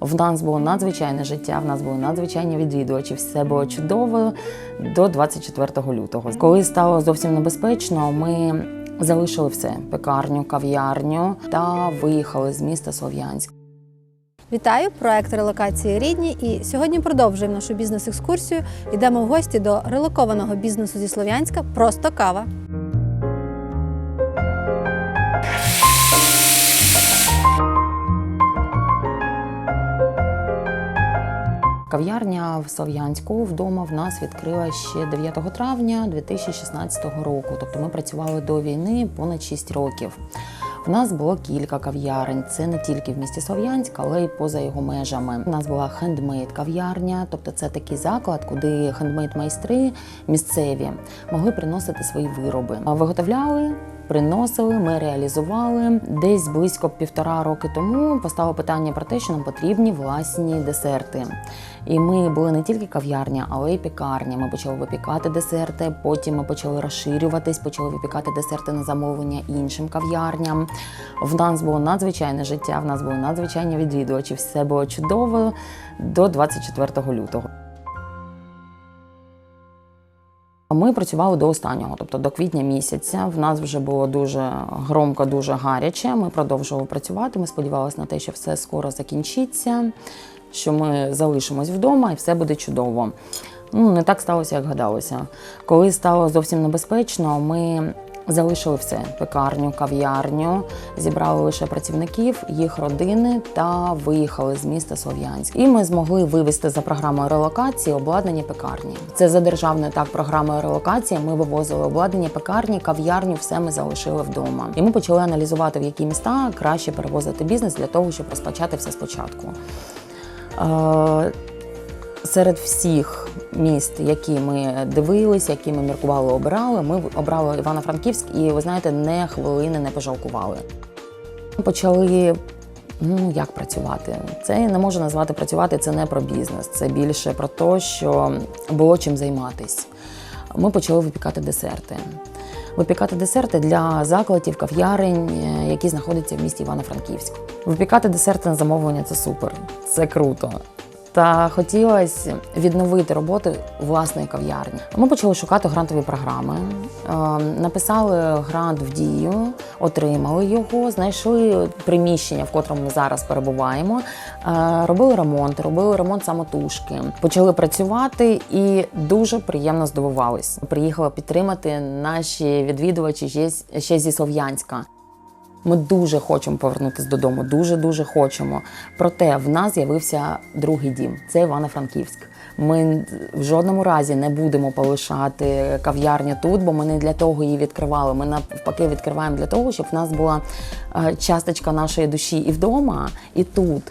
В нас було надзвичайне життя, в нас були надзвичайні відвідувачі. Все було чудово до 24 лютого. Коли стало зовсім небезпечно, ми залишили все пекарню, кав'ярню та виїхали з міста Слов'янськ. Вітаю, проект релокації рідні. І сьогодні продовжуємо нашу бізнес-екскурсію. Йдемо в гості до релокованого бізнесу зі Слов'янська Просто кава. Кав'ярня в Слов'янську вдома в нас відкрила ще 9 травня 2016 року. Тобто ми працювали до війни понад 6 років. В нас було кілька кав'ярень. Це не тільки в місті Слов'янськ, але й поза його межами. У нас була хендмейд кав'ярня, тобто це такий заклад, куди хендмейд майстри місцеві могли приносити свої вироби. Виготовляли. Приносили, ми реалізували десь близько півтора роки тому. Постало питання про те, що нам потрібні власні десерти. І ми були не тільки кав'ярня, але й пекарня. Ми почали випікати десерти. Потім ми почали розширюватись, почали випікати десерти на замовлення іншим кав'ярням. В нас було надзвичайне життя, в нас були надзвичайні відвідувачі. Все було чудово до 24 лютого. Ми працювали до останнього, тобто до квітня місяця. В нас вже було дуже громко, дуже гаряче. Ми продовжували працювати. Ми сподівалися на те, що все скоро закінчиться, що ми залишимось вдома і все буде чудово. Ну, не так сталося, як гадалося. Коли стало зовсім небезпечно, ми залишили все: пекарню, кав'ярню, зібрали лише працівників, їх родини та виїхали з міста Слов'янськ. І ми змогли вивезти за програмою релокації обладнання пекарні. Це за державною так програмою релокації. Ми вивозили обладнання пекарні, кав'ярню, все ми залишили вдома. І ми почали аналізувати, в які міста краще перевозити бізнес для того, щоб розпочати все спочатку. Серед всіх міст, які ми дивилися, які ми міркували, обирали, ми обрали Івано-Франківськ, і ви знаєте, не хвилини не пожалкували. Ми Почали ну як працювати. Це не можу назвати працювати. Це не про бізнес, це більше про те, що було чим займатись. Ми почали випікати десерти. Випікати десерти для закладів, кав'ярень, е, які знаходяться в місті Івано-Франківськ. Випікати десерти на замовлення це супер, це круто. Та хотілося відновити роботу власної кав'ярні. Ми почали шукати грантові програми, е, написали грант в дію, отримали його, знайшли приміщення, в котрому ми зараз перебуваємо, е, робили ремонт, робили ремонт самотужки, почали працювати і дуже приємно здивувались. Приїхали підтримати наші відвідувачі ще зі Слов'янська. Ми дуже хочемо повернутися додому, дуже дуже хочемо. Проте в нас з'явився другий дім це Івано-Франківськ. Ми в жодному разі не будемо полишати кав'ярню тут, бо ми не для того її відкривали. Ми навпаки відкриваємо для того, щоб в нас була е, часточка нашої душі і вдома, і тут.